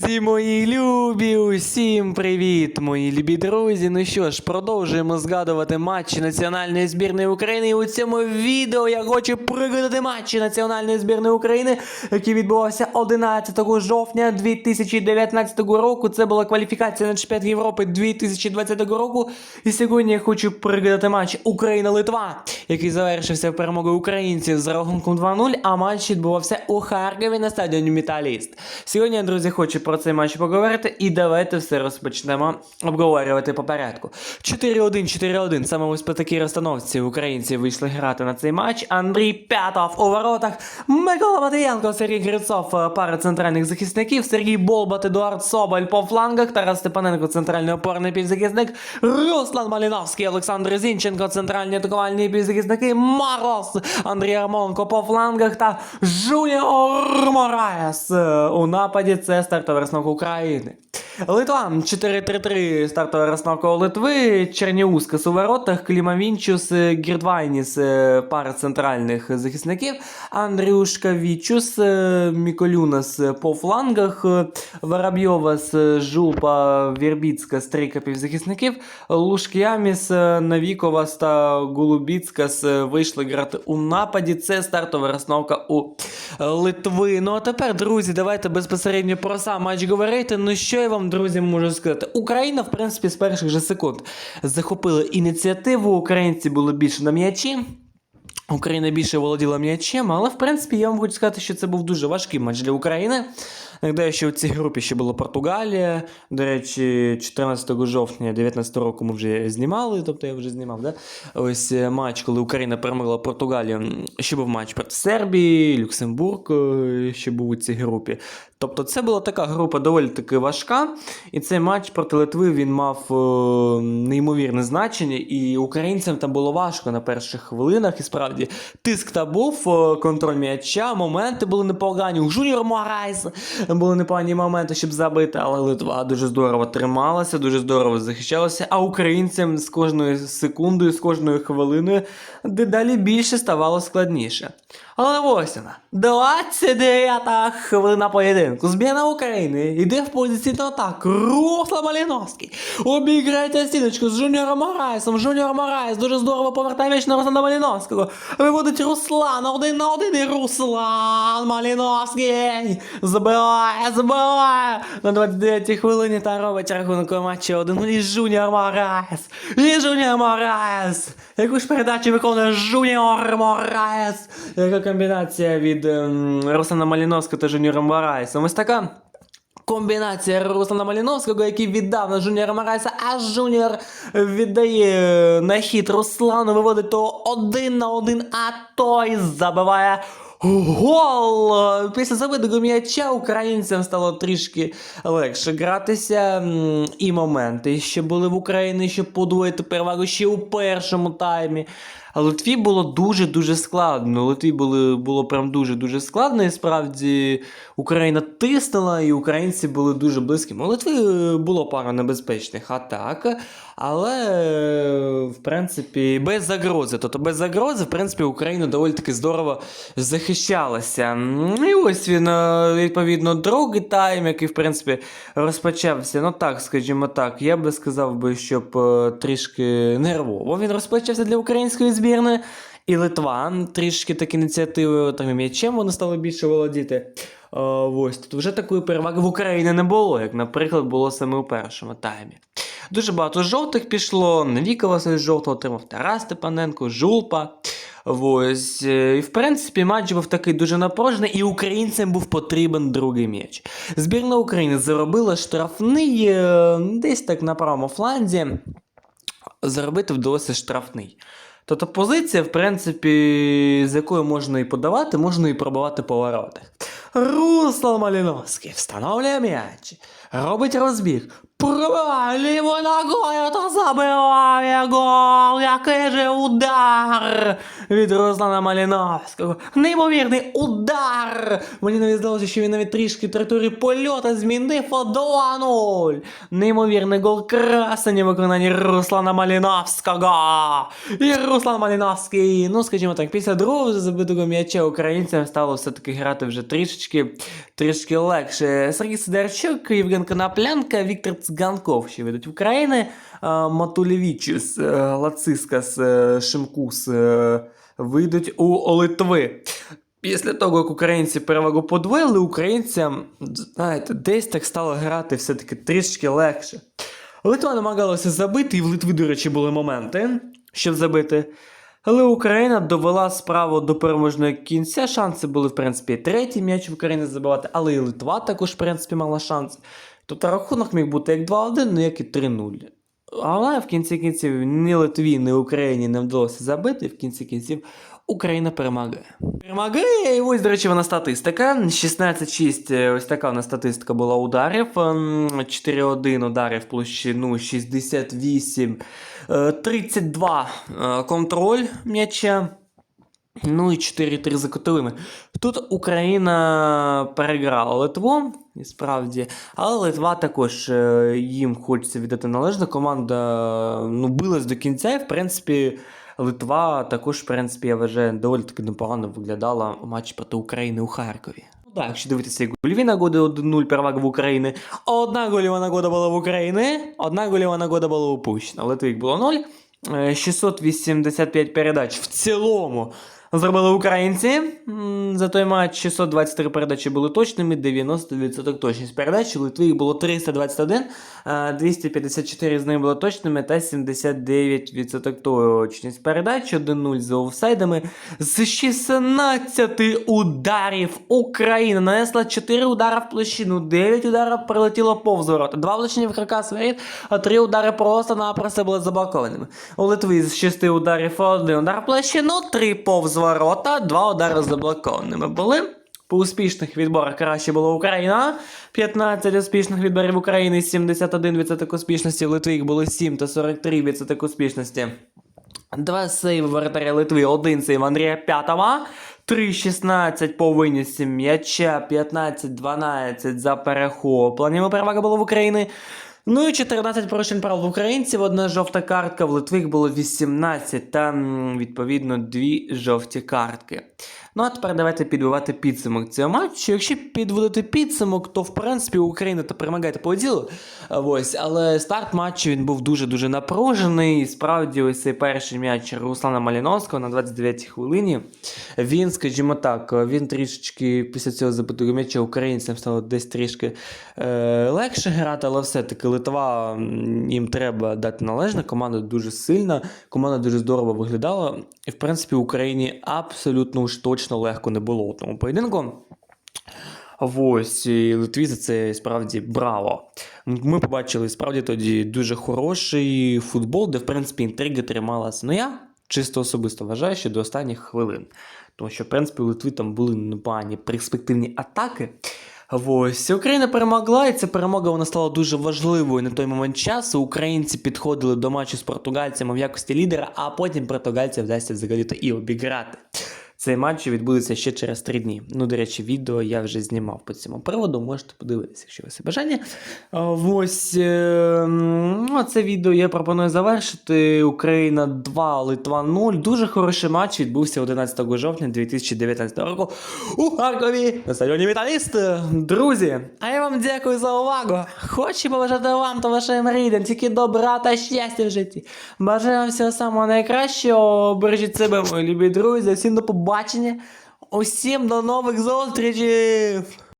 Друзі, мої любі, усім привіт, мої любі друзі. Ну що ж, продовжуємо згадувати матчі національної збірної України. І у цьому відео я хочу пригадати матчі національної збірної України, який відбувався 11 жовтня 2019 року. Це була кваліфікація на чемпіонат Європи 2020 року. І сьогодні я хочу пригадати матч Україна-Литва, який завершився перемогою українців з рахунком 2-0, а матч відбувався у Харкові на стадіоні Металіст. Сьогодні, друзі, хочу про цей матч поговорити, і давайте все розпочнемо обговорювати по порядку. 4-1, 4-1. Саме ось по такій розстановці українці вийшли грати на цей матч. Андрій П'ятов у воротах, Микола Матвієнко, Сергій Грицов, е, пара центральних захисників, Сергій Болбат, Едуард Соболь по флангах, Тарас Степаненко, центральний опорний півзахисник, Руслан Маліновський, Олександр Зінченко, центральні атакувальні півзахисники, Мороз, Андрій Армонко по флангах та Жуніор Мораєс е, у нападі. Це стартова розновка України. Литва 4-3-3 стартова розновка у Литви, Черніускас у воротах, Клімавінчус, е, Гірдвайніс, е, пара центральних захисників, Андрюшка Вічус, е, Міколюнас по флангах, Воробйовас, Жулпа, Вірбіцька, стрійка півзахисників, Лушкіаміс, Навіковас та Голубіцкас е, вийшли грати у нападі. Це стартова розновка у Литви. Ну а тепер, друзі, давайте безпосередньо про сам матч говорити. Ну що я вам, друзі, можу сказати? Україна, в принципі, з перших же секунд захопила ініціативу. Українці були більше на м'ячі. Україна більше володіла м'ячем, але в принципі я вам хочу сказати, що це був дуже важкий матч для України. Нагадаю, що в цій групі ще була Португалія. До речі, 14 жовтня 2019 року ми вже знімали, тобто я вже знімав, да? Ось е, матч, коли Україна перемогла Португалію. Ще був матч проти Сербії, Люксембург е, ще був у цій групі. Тобто це була така група доволі таки важка. І цей матч проти Литви він мав е, неймовірне значення, і українцям там було важко на перших хвилинах. І справді тиск та був, е, контроль м'яча, моменти були непогані. У Жуніор Морайс були непогані моменти, щоб забити, але Литва дуже здорово трималася, дуже здорово захищалася. А українцям з кожною секундою, з кожною хвилиною дедалі більше ставало складніше. Але ось вона, 29-та хвилина поєдинку. Збірна України йде в позиційну атаку. Руслан Маліновський обіграється стіночку з Жуніором Морайсом. Жуніор Морайс дуже здорово повертає м'яч на Руслана Маліновського. Виводить Руслан один на один і Руслан Маліновський забиває, забиває на 29-й хвилині та робить рахунок у матчі 1 і Жуніор Морайс. І Жуніор Морайс. Яку ж передачу виконує Жуніор Морайс. Яка комбінація від ем, Руслана Маліновського та Жуніора Морайса. Ось така. Комбінація Руслана Маліновського, який віддав на Жуніора Марайса, а Жуніор віддає на хід Руслану, виводить того один на один, а той забиває гол. Після забитого м'яча українцям стало трішки легше гратися. І моменти ще були в Україні, щоб подвоїти перевагу ще у першому таймі. А Литві було дуже-дуже складно. Литві було, було прям дуже-дуже складно. І справді Україна тиснула, і українці були дуже близькими. У Литви е, було пара небезпечних атак, але в принципі без загрози. Тобто без загрози, в принципі, Україна доволі таки здорово захищалася. І ось він, е, відповідно, другий тайм, який, в принципі, розпочався. Ну так, скажімо так, я би сказав би, щоб е, трішки нервово він розпочався для української збірної. І Литва трішки так ініціативою там м'ячем вони стали більше володіти. Ось тут вже такої переваги в Україні не було, як, наприклад, було саме у першому таймі. Дуже багато жовтих пішло. Невікова з жовтого отримав Тарас Степаненко, Жулпа. Ось. е, І в принципі матч був такий дуже напружений, і українцям був потрібен другий м'яч. Збірна України заробила штрафний е, десь так на правому фланзі. Заробити вдалося штрафний. Тобто позиція, в принципі, з якою можна і подавати, можна і пробивати повороти. Руслан Маліновський встановлює м'яч, робить розбіг, Лівою ногою та забиває гол. Який же удар від Руслана Маліновського. Неймовірний удар. Мені навіть здалося, що він навіть трішки траєкторії польота змінив 2-0. Неймовірний гол красені в виконанні Руслана Маліновського. І Руслан Маліновський, ну скажімо так, після другого забитого м'яча українцям стало все-таки грати вже трішечки, трішки легше. Сергій Сидорчук, Євген Коноплянка, Віктор Цганков ще ведуть України. А, Матулєвічус, е, Лацискас, е, Шимкус е, вийдуть у Литви. Після того, як українці перевагу подвоїли, українцям, знаєте, десь так стало грати все-таки трішки легше. Литва намагалася забити, і в Литви, до речі, були моменти, щоб забити. Але Україна довела справу до переможного кінця. Шанси були, в принципі, третій м'яч в Україні забивати, але і Литва також, в принципі, мала шанс. Тобто рахунок міг бути як 2-1, ну як і 3-0. Але в кінці кінців ні Литві, ні Україні не вдалося забити. В кінці кінців Україна перемагає. Перемагає, і ось, до речі, вона статистика. 16-6, е, ось така вона статистика була ударів. Ем, 4-1 ударів в площину, 68, е, 32 е, контроль м'яча. Ну і 4-3 за котовими. Тут Україна переграла Литву, і справді, але Литва також е, їм хочеться віддати належно. Команда ну, билась до кінця, і в принципі. Литва також, в принципі, я вважаю, доволі таки непогано виглядала у матчі проти України у Харкові. Ну так, якщо дивитися гольові нагоди 1-0 перевага в України. Одна гольова нагода була в України, одна гольова нагода була упущена. В Литві їх було 0. Е, 685 передач в цілому зробили українці. За той матч 623 передачі були точними, 90% точність передач. У Литві їх було 321, е, 254 з них були точними та 79% точність передач. 1-0 за офсайдами. З 16 ударів Україна нанесла 4 удари в площину, 9 ударів прилетіло повз ворота, 2 влучення в каркас воріт, а 3 удари просто-напросто були заблокованими. У Литві з 6 ударів 1 удар в площину, 3 повз ворота, 2 удари заблокованими були. По успішних відборах краще була Україна. 15 успішних відборів України, 71% успішності. В Литві їх було 7 та 43% успішності. Два сейви воротаря Литви, один сейв Андрія П'ятова, 3-16 по винісі м'яча, 15-12 за перехопленнями перевага була в України. Ну і 14 порушень прав українців, одна жовта картка, в Литві їх було 18, та відповідно дві жовті картки. Ну а тепер давайте підбивати підсумок цього матчу. Якщо підводити підсумок, то в принципі Україна та перемагає по ділу. Ось, але старт матчу він був дуже-дуже напружений. І справді, ось цей перший м'яч Руслана Маліновського на 29-й хвилині. Він, скажімо так, він трішечки після цього забитого м'яча українцям стало десь трішки е, легше грати, але все-таки Литва їм треба дати належне. Команда дуже сильна, команда дуже здорово виглядала. І в принципі Україні абсолютно уж точно легко не було у тому поєдинку. Ось, і Литві за це справді браво. Ми побачили справді тоді дуже хороший футбол, де, в принципі, інтрига трималася. Ну я чисто особисто вважаю, що до останніх хвилин. Тому що, в принципі, у Литви там були непогані перспективні атаки. Ось Україна перемогла, і ця перемога вона стала дуже важливою на той момент часу. Українці підходили до матчу з португальцями в якості лідера, а потім португальцям вдасться взагалі-то і обіграти. Цей матч відбудеться ще через три дні. Ну, до речі, відео я вже знімав по цьому приводу, можете подивитися, якщо у вас є бажання. Ось е, ну, це відео я пропоную завершити. Україна 2, Литва 0. Дуже хороший матч відбувся 11 жовтня 2019 року у Харкові на стадіоні Металіст. Друзі, а я вам дякую за увагу. Хочу побажати вам та вашим рідним тільки добра та щастя в житті. Бажаю вам всього самого найкращого. Бережіть себе, мої любі друзі. Всім до побачення. Усім до нових зустрічей!